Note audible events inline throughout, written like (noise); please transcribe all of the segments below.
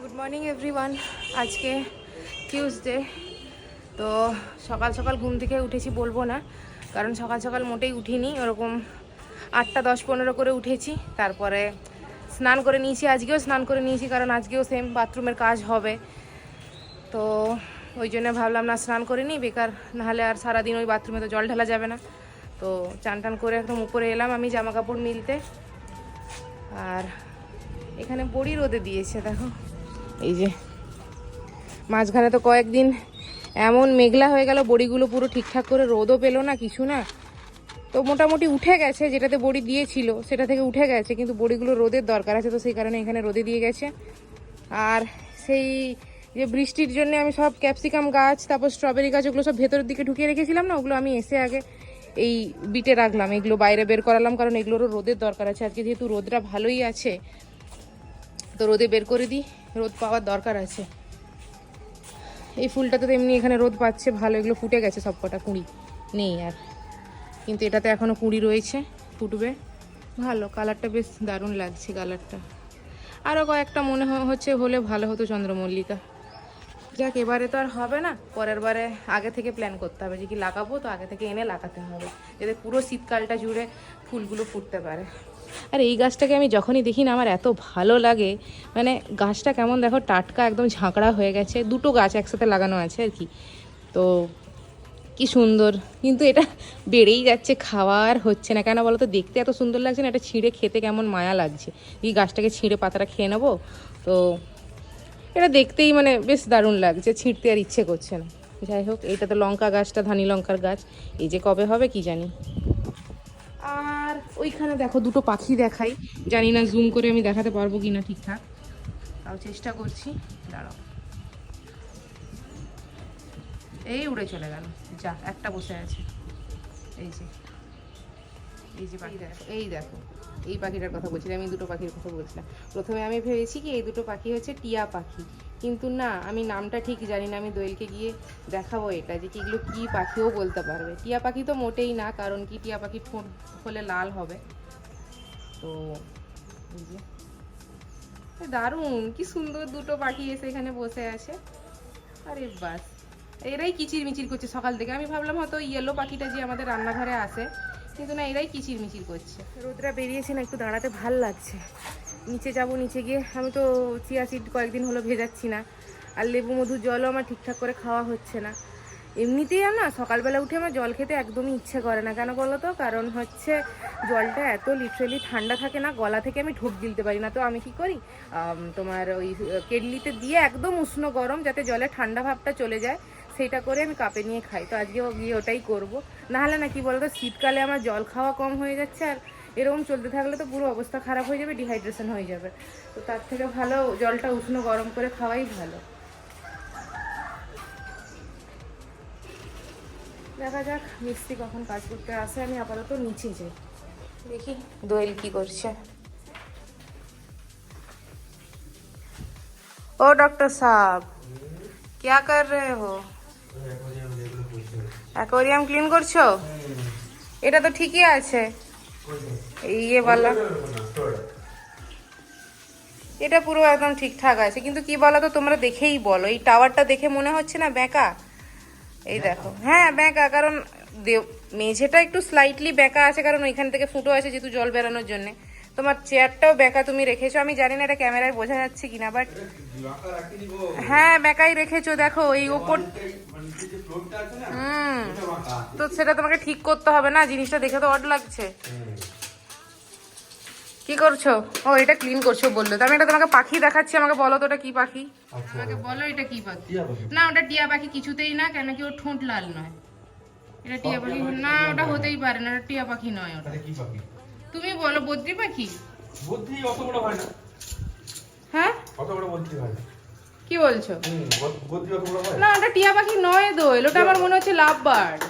Good morning everyone আজকে Tuesday তো সকাল সকাল ঘুম থেকে উঠেছি বলব না, কারণ সকাল সকাল মোটেই উঠিনি, ওরকম আটটা দশ পনেরো করে উঠেছি, তারপরে স্নান করে নিয়েছি, আজকেও স্নান করে নিয়েছি, কারণ আজকেও সেম বাথরুমের কাজ হবে। তো ওই জন্য ভাবলাম, না, স্নান করে নিই, বেকার, নাহলে আর সারাদিন ওই বাথরুমে তো জল ঢালা যাবে না। তো চান টান করে একদম উপরে এলাম আমি জামা কাপড় মিলতে। আর এখানে বড়ি রোদে দিয়েছে, দেখো। এই যে, মাঝখানে তো কয়েকদিন এমন মেঘলা হয়ে গেল, বড়িগুলো পুরো ঠিকঠাক করে রোদও পেল না, কিছু না। তো মোটামুটি উঠে গেছে, যেটাতে বড়ি দিয়েছিল, সেটা থেকে উঠে গেছে, কিন্তু বড়িগুলো রোদের দরকার আছে, তো সেই কারণে এখানে রোদে দিয়ে গেছে। আর সেই যে বৃষ্টির জন্য আমি সব ক্যাপসিকাম গাছ, তারপর স্ট্রবেরি গাছ, ওগুলো সব ভেতরের দিকে ঢুকিয়ে রেখেছিলাম না, ওগুলো আমি এসে আগে এই বিটে রাখলাম, এগুলো বাইরে বের করালাম, কারণ এগুলোরও রোদের দরকার আছে। আজকে যেহেতু রোদটা ভালোই আছে তো রোদে বের করে দিই। রোদ পাওয়ার দরকার আছে। এই ফুলটাতে তো এমনি এখানে রোদ পাচ্ছে, ভালো, এগুলো ফুটে গেছে সব কটা কুঁড়ি নেই আর। কিন্তু এটাতে এখনও কুঁড়ি রয়েছে, ফুটবে। ভালো, কালারটা বেশ দারুণ লাগছে কালারটা। আরও কয়েকটা মনে হচ্ছে হলে ভালো হতো চন্দ্রমল্লিকা। যাক, এবারে তো আর হবে না। পরের বারে আগে থেকে প্ল্যান করতে হবে যে কি লাগাবো, তো আগে থেকে এনে লাগাতে হবে। যাতে পুরো শীতকালটা জুড়ে ফুলগুলো ফুটতে পারে। আর এই গাছটাকে আমি যখনই দেখি না, আমার এত ভালো লাগে। মানে গাছটা কেমন দেখো, টাটকা একদম ঝাঁকড়া হয়ে গেছে। দুটো গাছ একসাথে লাগানো আছে আর কি। তো কি সুন্দর। কিন্তু এটা বেড়েই যাচ্ছে, খাওয়ার হচ্ছে না। কেন বলো তো দেখতে এত সুন্দর লাগছে না, এটা ছিঁড়ে খেতে কেমন মায়া লাগছে। এই গাছটাকে ছিঁড়ে পাতাটা খেয়ে নেব? তো এটা দেখতেই মানে বেশ দারুণ লাগছে, ছিঁড়তে আর ইচ্ছে করছে না। যাই হোক এটা তো লঙ্কা গাছটা, ধানি লঙ্কার গাছ। এই যে কবে হবে, কি জানি। আর ওইখানে দেখো দুটো পাখি দেখাই। জানি না জুম করে আমি দেখাতে পারব কি না ঠিকঠাক। তাও চেষ্টা করছি। দাঁড়াও। এই উড়ে চলে গেল। যা, একটা বসে আছে। এই যে। এই যে পাখি এই দেখো। এই পাখিটার কথা বলছিলাম আমি দুটো পাখির কথা বলছিলাম। প্রথমে আমি ভেবেছি কি, এই দুটো পাখি হচ্ছে টিয়া পাখি। কিন্তু না, আমি নামটা ঠিক জানি না, আমি দোয়েলকে গিয়ে দেখাবো এটা যে কি এগুলো কী পাখিও বলতে পারবে। টিয়া পাখি তো মোটেই না, কারণ কি টিয়া পাখি ঠোঁট হলে লাল হবে। তো দারুণ, কি সুন্দর দুটো পাখি এসে এখানে বসে আছে। আরে বাস, এরাই কিচির মিচির করছে সকাল থেকে। আমি ভাবলাম হয়তো ইয়েলো পাখিটা যে আমাদের রান্নাঘরে আসে, কিন্তু না, এরাই কিচির মিচির করছে। রোদরা বেরিয়েছে না, একটু দাঁড়াতে ভালো লাগছে। নিচে যাব, নিচে গিয়ে আমি তো চিয়া সিড কয়েকদিন হলো ভেজাচ্ছি না। আর লেবু মধুর জলও আমার ঠিকঠাক করে খাওয়া হচ্ছে না। এমনিতেই না সকালবেলা উঠে আমার জল খেতে একদমই ইচ্ছে করে না। কেন বলো তো? কারণ হচ্ছে জলটা এত লিটারেলি ঠান্ডা থাকে না, গলা থেকে আমি ঢোক গিলতে পারি না। তো আমি কি করি? তোমার ওই কেটলিতে দিয়ে একদম উষ্ণ গরম যাতে জলে ঠান্ডা ভাবটা চলে যায়, সেইটা করে আমি কাপে নিয়ে খাই। তো আজকেও গিয়ে ওটাই করব। নাহলে না কি বলতো? শীতকালে আমার জল খাওয়া কম হয়ে যাচ্ছে আর এরকম চলতে থাকলে তো পুরো অবস্থা খারাপ হয়ে যাবে ডিহাইড্রেশন হয়ে যাবে তো তার থেকে ভালো জলটা উষ্ণ গরম করে খাওয়াই ভালো দেখা যাক মিস্ত্রি কখন কাজ করতে আসে আমি আপাতত নিচে যাই দেখি দোয়েল কি করছে ও ডক্টর সাহেব क्या कर रहे हो অ্যাকোরিয়াম ক্লিন করছো এটা তো ঠিকই আছে এই ইয়ে বলা। এটা পুরো একদম ঠিকঠাক আছে কিন্তু কি বলো তো তোমরা দেখেই বলো। এই টাওয়ারটা দেখে মনে হচ্ছে না বেঁকা এই দেখো। হ্যাঁ বেঁকা কারণ মেঝেটা একটু স্লাইটলি বেঁকা আছে কারণ ওইখান থেকে ফুটো আছে যেহেতু জল বেরানোর জন্য। তোমার চেয়ারটাও বেঁকা তুমি রেখেছো। আমি জানি না এটা ক্যামেরায় বোঝা যাচ্ছে কিনা বাট হ্যাঁ বেঁকাই রেখেছো দেখো এই ওপর হুম তো সেটা তোমাকে ঠিক করতে হবে না জিনিসটা দেখে তো অড লাগছে। কি করছ? ও এটা ক্লিন করছ বলল। তো আমি এটা তোমাকে পাখি দেখাচ্ছি আমাকে বলো তো ওটা কি পাখি? আমাকে বলো এটা কি পাখি? না ওটা টিয়া পাখি কিছুতেই না কেন কি ওর ঠোঁট লাল নয়। এটা টিয়া পাখি না ওটা হতেই পারে না ওটা টিয়া পাখি নয় ওটা। কি পাখি? তুমি বলো বদ্রি পাখি? বুদ্ধি অত বড় হয় না। হ্যাঁ? অত বড় বুদ্ধি হয় না। কি বলছো? বুদ্ধি অত বড় হয় না। ওটা টিয়া পাখি নয় দোয়েল ওটা আমার মনে হচ্ছে লাভ বার্ড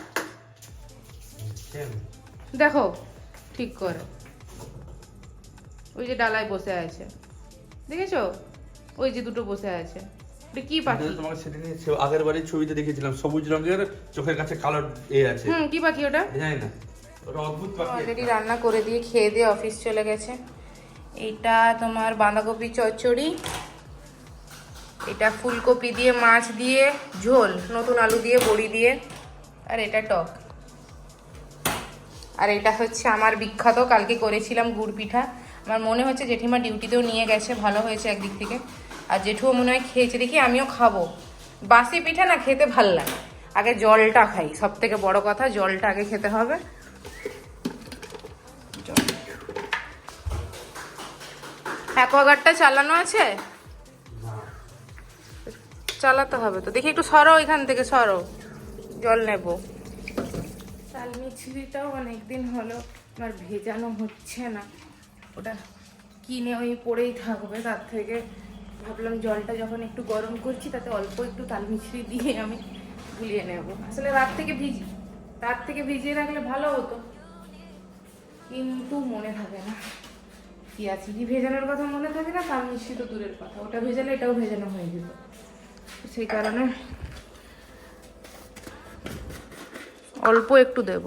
দেখো ঠিক করো। ওই যে ডালায় বসে আছে। দেখেছ? ওই যে দুটো বসে আছে। এটা কি পাখি? তোমাকে সেদিন আগের বাড়ির ছবিতে দেখেছিলাম সবুজ রঙের চোখের কাছে কালো এ আছে। হুম কি পাখি ওটা? জানি না। অলরেডি রান্না করে দিয়ে খেয়ে দিয়ে অফিস চলে গেছে। এটা তোমার বাঁধাকপি চচ্চড়ি, এটা ফুলকপি দিয়ে মাছ দিয়ে ঝোল, নতুন আলু দিয়ে বড়ি দিয়ে, আর এটা টক। আর এটা হচ্ছে আমার বিখ্যাত, কালকে করেছিলাম গুড় পিঠা। আমার মনে হচ্ছে জেঠিমা ডিউটিতেও নিয়ে গেছে, ভালো হয়েছে একদিক থেকে। আর জেঠুও মনে হয় খেয়েছে, দেখি আমিও খাব। বাসি পিঠা না খেতে ভালো লাগে। আগে জলটা খাই সব থেকে বড় কথা জলটা আগে খেতে হবে জল। অ্যাকোয়াগার্ডটা চালানো আছে? চালাতে হবে তো। দেখি একটু সরো এখান থেকে, সরো। জল নেব। চাল মিছরিটাও অনেকদিন হলো আমার ভেজানো হচ্ছে না। ওটা কিনে ওই পড়েই থাকবে, তার থেকে ভাবলাম জলটা যখন একটু গরম করছি, তাতে অল্প একটু তাল মিছরি দিয়ে আমি গুলিয়ে নেব। আসলে রাত থেকে ভিজি, রাত থেকে ভিজিয়ে রাখলে ভালো হতো। কিন্তু মনে থাকে না। কি আছে? কি ভেজানোর কথা মনে থাকে না তাল মিষ্টি তো দূরের কথা। ওটা ভেজালে এটাও ভেজানো হয়ে যেত। সেই কারণে অল্প একটু দেব।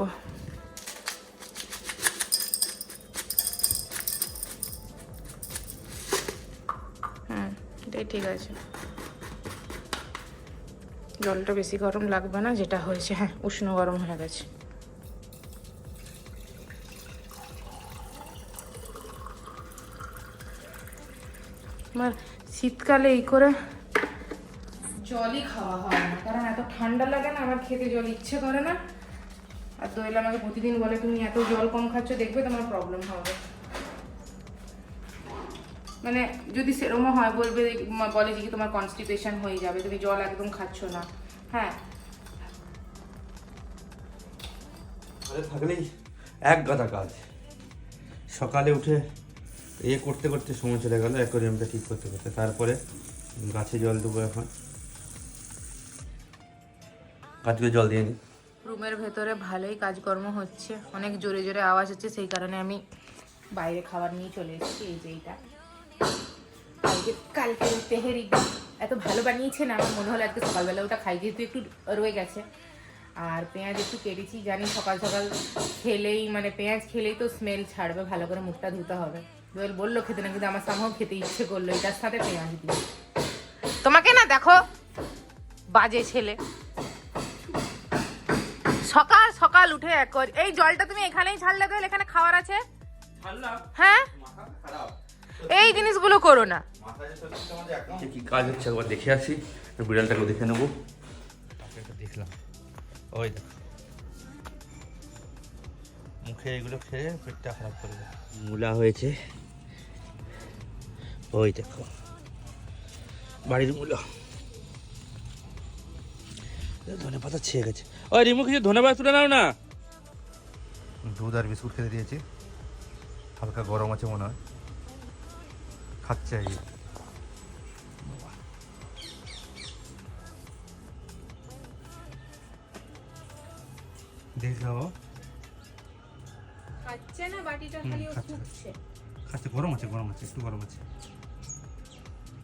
হুম এটাই ঠিক আছে। জলটা বেশি গরম লাগবে না, যেটা হয়েছে হ্যাঁ উষ্ণ গরম হয়ে গেছে। আমার শীতকালে এই করে জলই খাওয়া হয় না কারণ এত ঠান্ডা লাগে না আমার খেতে জল ইচ্ছে করে না। আর দোয়েল আমাকে প্রতিদিন বলে তুমি এত জল কম খাচ্ছ দেখবে তোমার প্রবলেম হবে। মানে যদি সেরমও হয় বলবে বলে যে কি তোমার কনস্টিপেশন হয়ে যাবে তুমি জল একদম খাচ্ছ না। হ্যাঁ। থাকলেই এক গাদা কাজ। সকালে উঠে এ করতে করতে সময় চলে গেল, অ্যাকোরিয়ামটা ঠিক করতে করতে। তারপরে গাছে জল দেবো এখন। গাছকে জল দিয়ে নিই রুমের ভেতরে ভালোই কাজকর্ম হচ্ছে। অনেক জোরে জোরে আওয়াজ হচ্ছে, সেই কারণে আমি বাইরে খাবার নিয়ে চলে এসেছি, এই যে এইটা। কালকে কালকে তেহেরি এত ভালো বানিয়েছে না, আমার মনে হলো আজকে সকালবেলা ওটা খাই, যেহেতু একটু রয়ে গেছে। আর পেঁয়াজ একটু কেটেছি, জানি সকাল সকাল খেলেই মানে পেঁয়াজ খেলেই তো স্মেল ছাড়বে, ভালো করে মুখটা ধুতে হবে। দোয়েল বলল খেতে না কিন্তু আমার সামহাও খেতে ইচ্ছে করল এটার সাথে পেঁয়াজ দিয়ে তোমাকে না দেখো বাজে ছেলে। সকাল সকাল উঠে এক কর- এই জলটা তুমি এখানেই ছাড়লে তো এখানে খাবার আছে? হ্যাঁ? এই জিনিসগুলো করো না। কি কাজ হচ্ছে? একবার দেখে আসি। বিড়ালটাকে দেখে নেব। দেখলাম। ওই দেখ। মুখে এগুলো খেয়ে পেটটা খারাপ করে দেয়। মূলা হয়েছে। ওই দেখো। বাড়ির মূলা ধনে পাতা ছেয়ে গেছে। ওই রিমু কিছু ধনে পাতা তুলে নাও না। দুধ আর বিস্কুট খেতে দিয়েছি। হালকা গরম আছে মনে হয়। খাচ্ছে এই। দেখ খাচ্ছে না বাটিটা খালি ও খাচ্ছে। গরম আছে গরম আছে একটু গরম আছে।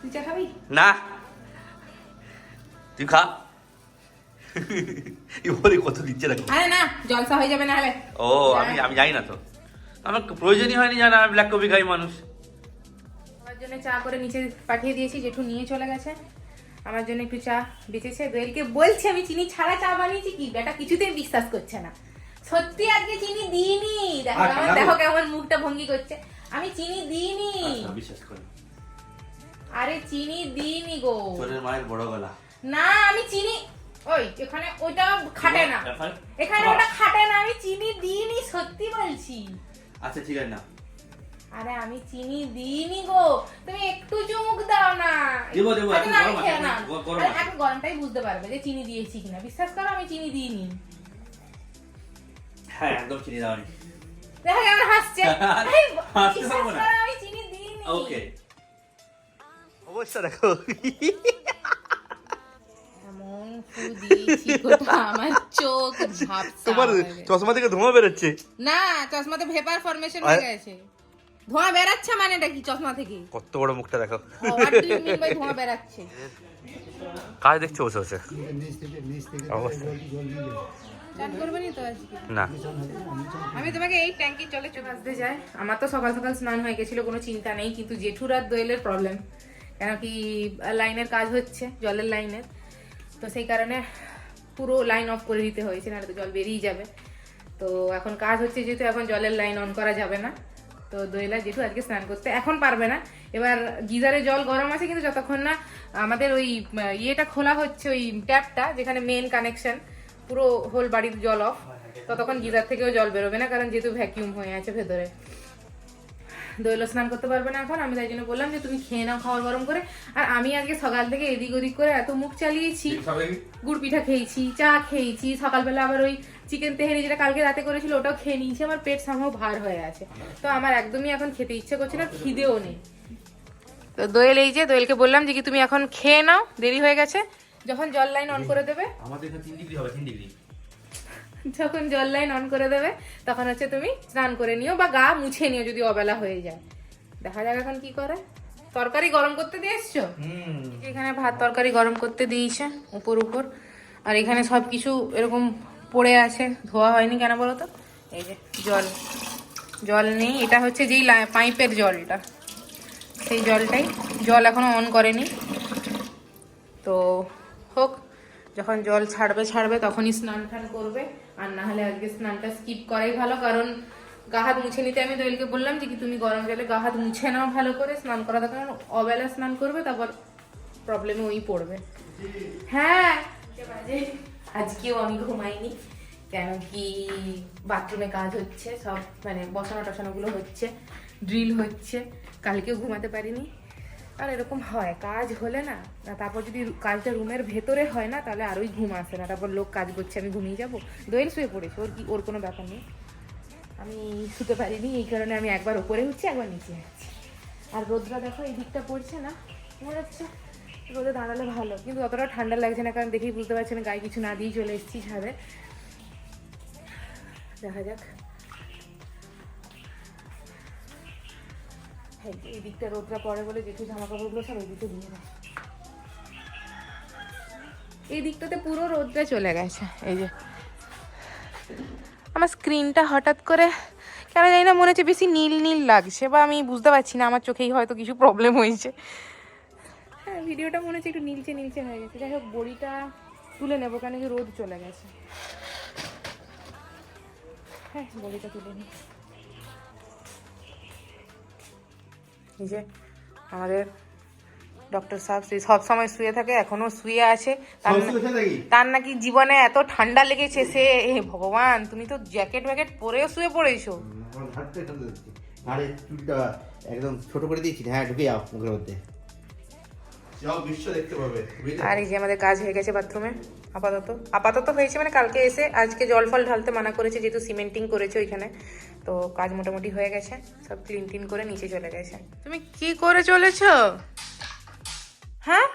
তুই চা খাবি না তুই খা এবারে কত দিচ্ছে দেখো আরে না জলসা হয়ে যাবে না হলে ও আমি আমি জানি না তো আমার প্রয়োজনই হয়নি জানা আমি ব্ল্যাক কফি খাই মানুষ আমার জন্য চা করে নিচে পাঠিয়ে দিয়েছি জেঠু নিয়ে চলে গেছে আমার জন্য একটু চা বেঁচেছে দোয়েলকে বলছি আমি চিনি ছাড়া চা বানিয়েছি কি? বেটা কিছুতেই বিশ্বাস করছে না। সত্যি আজকে চিনি দিইনি। দেখো আচ্ছা, আমার। দেখো কেমন মুখটা ভঙ্গি করছে। আমি চিনি দিইনি। আচ্ছা, বিশ্বাস করি। আরে চিনি দিইনি গো। চোরের মায়ের বড় গলা। না আমি চিনি ওই এখানে ওইটা খাটে না। এখানে ওটা খাটে না আমি চিনি দিইনি সত্যি বলছি। আচ্ছা ঠিক আছে না। আরে আমি চিনি দিইনি গো তুমি একটু চুমুক দাও না। দেবো, দেবো, এখন আমি গরম আছে, এখন। গরমটাই বুঝতে পারবে যে চিনি দিয়েছি কিনা। বিশ্বাস করো আমি চিনি দিইনি। হ্যাঁ একদম চিনি দাওনি দেখো কেমন হাসছে। (laughs) হাসতে পারব না। আমি চিনি দিইনি। ওকে অবস্থা দেখো তোমার চশমা থেকে ধোঁয়া বেরোচ্ছে? না চশমাতে ভেপার ফরমেশন হয়ে গেছে। ধোঁয়া বেরাচ্ছে মানেটা কি চশমা থেকে? কত বড় মুখটা দেখো। হোয়াট ডু ইউ বাই ধোঁয়া বেরাচ্ছে। কাজ দেখছ বসে বসে? অবস্থা নি। আমি তোমাকে এই ট্যাঙ্কি চলে আসতে যাই। আমার তো সকাল সকাল স্নান হয়ে গেছিল কোনো চিন্তা নেই কিন্তু জেঠুর আর দোয়েলের প্রবলেম কেন কি লাইনের কাজ হচ্ছে, জলের লাইনের। তো সেই কারণে পুরো লাইন অফ করে দিতে হয়েছে, নাহলে তো জল বেরিয়ে যাবে। তো এখন কাজ হচ্ছে যেহেতু, এখন জলের লাইন অন করা যাবে না। তো দোয়েলা জেঠু আজকে স্নান করতে এখন পারবে না। এবার গিজারে জল গরম আছে কিন্তু যতক্ষণ না আমাদের ওই ইয়েটা খোলা হচ্ছে, ওই ট্যাপটা, যেখানে মেন কানেকশন পুরো হোল বাড়ির জল অফ ততক্ষণ গিজার থেকেও জল বেরোবে না, কারণ যেহেতু ভ্যাকিউম হয়ে আছে ভেতরে। দৈল স্নান করতে পারবে না এখন। আমি তাই জন্য বললাম যে তুমি খেয়ে নাও খাবার গরম করে। আর আমি আজকে সকাল থেকে এদিক ওদিক করে এত মুখ চালিয়েছি। গুড় পিঠা খেয়েছি চা খেয়েছি। সকালবেলা আবার ওই চিকেন তেহারি যেটা কালকে রাতে করেছিল ওটাও খেয়ে নিয়েছি। আমার পেট সামহাও ভার হয়ে আছে। তো আমার একদমই এখন খেতে ইচ্ছে করছে না খিদেও নেই। তো দোয়েল এই যে দোয়েলকে বললাম যে কি তুমি এখন খেয়ে নাও দেরি হয়ে গেছে। যখন জল লাইন অন করে দেবে। আমাদের এখানে তিন ডিগ্রি হবে তিন ডিগ্রি যখন জল লাইন অন করে দেবে তখন হচ্ছে তুমি স্নান করে নিও বা গা মুছে নিও যদি অবেলা হয়ে যায়। দেখা যাক এখন কি করে। তরকারি গরম করতে দিয়ে এসছো? এখানে ভাত তরকারি গরম করতে দিয়েছে উপর উপর। আর এখানে সব কিছু এরকম পড়ে আছে ধোয়া হয়নি কেন বলো তো? এই যে জল জল নেই এটা হচ্ছে যেই পাইপের জলটা। সেই জলটাই জল এখনও অন করেনি। তো হোক যখন জল ছাড়বে ছাড়বে তখনই স্নান টান করবে। আর না হলে আজকে স্নানটা স্কিপ করাই ভালো কারণ গা হাত মুছে নিতে আমি দোয়েলকে বললাম যে কি তুমি গরম জলে গা হাত মুছে নাও ভালো করে স্নান করা কারণ অবেলা স্নান করবে তারপর প্রবলেমে ওই পড়বে। হ্যাঁ। আজকেও আমি ঘুমাইনি কেন কি বাথরুমে কাজ হচ্ছে সব মানে বসানো টসানোগুলো হচ্ছে ড্রিল হচ্ছে কালকেও ঘুমাতে পারিনি। আর এরকম হয়, কাজ হলে না তারপর যদি কাজটা রুমের ভেতরে হয় না, তাহলে আরোই ঘুম আসে না, তারপর লোক কাজ করছে, আমি ঘুমিয়ে যাব দোয়েল শুয়ে পড়েছে, ওর কি, ওর কোনো ব্যাপার নেই। আমি শুতে পারিনি, এই কারণে আমি একবার ওপরে উঠছি, একবার নিচে যাচ্ছি। আর রোদরা দেখো, এই দিকটা পড়ছে না, মনে হচ্ছে রোদে দাঁড়ালে ভালো, কিন্তু অতটা ঠান্ডা লাগছে না, কারণ দেখেই বুঝতে পারছি না গায়ে কিছু না দিয়েই চলে এসেছি ছাদে। দেখা যাক। হ্যাঁ এই দিকটা রোদটা পড়ে বলে জেঠু জামা কাপড়গুলো সব এই দিকে দিয়ে দেয়। এই দিকটাতে পুরো রোদটা চলে গেছে, এই যে। আমার স্ক্রিনটা হঠাৎ করে, কেন জানি না, মনে হচ্ছে বেশি নীল নীল লাগছে বা আমি বুঝতে পারছি না, আমার চোখেই হয়তো কিছু প্রবলেম হয়েছে। হ্যাঁ ভিডিওটা মনে হচ্ছে একটু নীলচে নীলচে হয়ে গেছে। যাই হোক, বড়িটা তুলে নেব, কেন কি রোদ চলে গেছে। হ্যাঁ বড়িটা তুলে নিই এই যে আমাদের ডক্টর সাহেব শ্রী সব সময় শুয়ে থাকে এখনও শুয়ে আছে। তার নাকি জীবনে এত ঠান্ডা লেগেছে সে এ ভগবান তুমি তো জ্যাকেট ব্যাকেট পরেও শুয়ে পড়েছো। একদম ছোট করে দিয়েছি। হ্যাঁ ঢুকে যাও মুখের মধ্যে। আর এই যে আমাদের কাজ হয়ে গেছে বাথরুমে আপাতত। আপাতত হয়েছে মানে কালকে এসে আজকে জল ফল ঢালতে মানা করেছে যেহেতু সিমেন্টিং করেছে ওইখানে। তো কাজ মোটামুটি হয়ে গেছে সব ক্লিন টিন করে নিচে চলে গেছে। তুমি কি করে চলেছো? হ্যাঁ?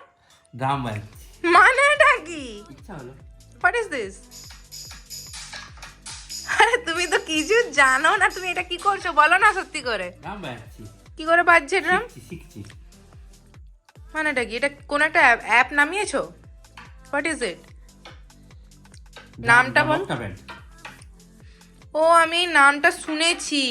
দাম ভাই মানেটা কি? ইচ্ছা হলো। হোয়াট ইজ দিস আরে তুমি তো কিছু জানো না তুমি এটা কি করছ? বলো না সত্যি করে। কি করে বাজছে ড্রাম? শিখছি। মানেটা কি এটা কোন একটা অ্যাপ নামিয়েছো? হোয়াট ইজ ইট নামটা বল। ও আমি নামটা শুনেছি।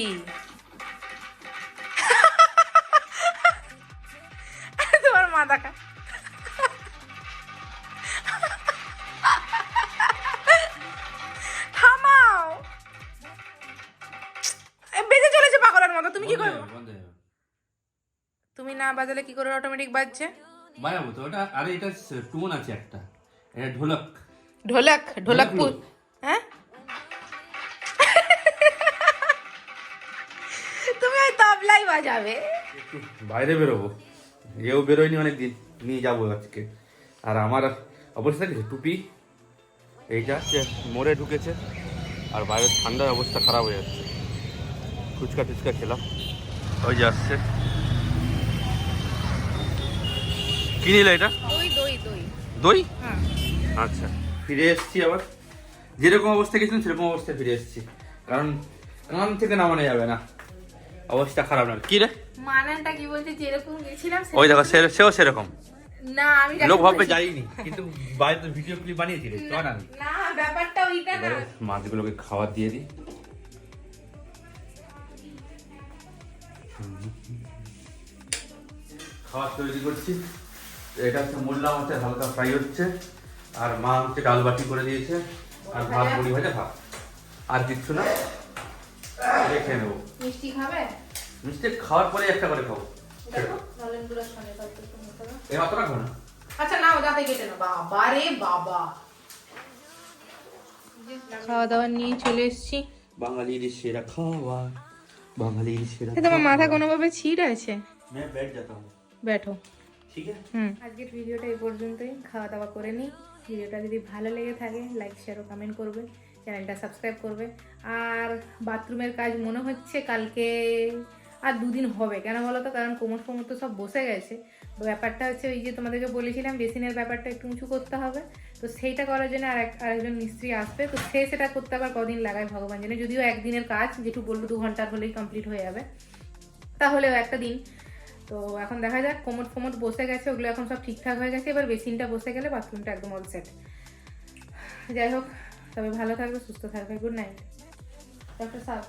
বাজালে কি করে অটোমেটিক বাজছে? বাজাবো তো ওটা আরে এটা টুন আছে একটা। এটা ঢোলক। ঢোলক ঢোলকপুর ঢোলকপুর। হ্যাঁ? (laughs) তুমি ওই তবলাই বাজাবে। বাইরে বেরোবো। এও বেরোয়নি অনেক দিন নিয়ে যাব আজকে। আর আমার অবস্থা কি? টুপি এইটা যে মোড়ে ঢুকেছে। আর বাইরের ঠান্ডার অবস্থা খারাপ হয়ে যাচ্ছে। ফুচকা টুচকা খেলাম। ওই যে আসছে। কি নিলে এটা? দই হ্যাঁ। আচ্ছা ফিরে এসেছি আবার। যেরকম অবস্থা গেছিলাম সেরকম অবস্থায় ফিরে এসেছি। কারণ কান থেকে নামানো যাবে না। অবস্থা খারাপ না। কি রে? মানানটা কি যেরকম গেছিলাম ওই দেখো সেও সেরকম। না আমি লোক ভাববে যাইনি কিন্তু বাইরে তো ভিডিও ক্লিপ বানিয়েছি রে না না ব্যাপারটা ওইটা না। এবারে মাছগুলোকে খাবার দিয়ে দিই। খাবার তৈরি করছি। এটা হচ্ছে মোল্লা মাছের হালকা ফ্রাই হচ্ছে আর মা হচ্ছে ডাল বাটি করে দিয়েছে আর ভাত মুড়ি ভাজা ভাত। আর কিচ্ছু না। রেখে নেব। মিষ্টি খাবে? মিষ্টি খাওয়ার পরে একটা করে খাব। এর অতটা খাব না। আচ্ছা নাও দাঁতে কেটে না বাবা রে বাবা। খাওয়া দাওয়া নিয়ে চলে এসেছি। বাঙালির সেরা খাওয়া বাঙালির সেরা তোমার মাথা কোনোভাবে ছিট আছে? হ্যাঁ, ব্যাট যাতা হুম ব্যাঠো। ঠিক আছে? আজকের ভিডিওটা এই পর্যন্তই। খাওয়া দাওয়া করে নিই। ভিডিওটা যদি ভালো লেগে থাকে লাইক শেয়ার ও কমেন্ট করবে। চ্যানেলটা সাবস্ক্রাইব করবে। আর বাথরুমের কাজ মনে হচ্ছে কালকে আর দুদিন হবে। কেন বলো তো? কারণ কোমর কোমর তো সব বসে গেছে। ব্যাপারটা হচ্ছে ওই যে তোমাদেরকে বলেছিলাম বেসিনের ব্যাপারটা একটু উঁচু করতে হবে। তো সেইটা করার জন্য আর এক আরেকজন মিস্ত্রি আসবে। তো সে সেটা করতে আবার কদিন লাগায় ভগবান জানে। যদিও একদিনের কাজ যেটু বলল দু ঘণ্টার হলেই কমপ্লিট হয়ে যাবে। তাহলেও একটা দিন। তো এখন দেখা যাক কোমর ফোমর বসে গেছে, ওগুলো এখন সব ঠিকঠাক হয়ে গেছে। এবার বেসিনটা বসে গেলে বাথরুমটা একদম অল সেট যাই হোক, তবে ভালো থাকবে, সুস্থ থাকবে। গুড নাইট ডক্টর সাহেব।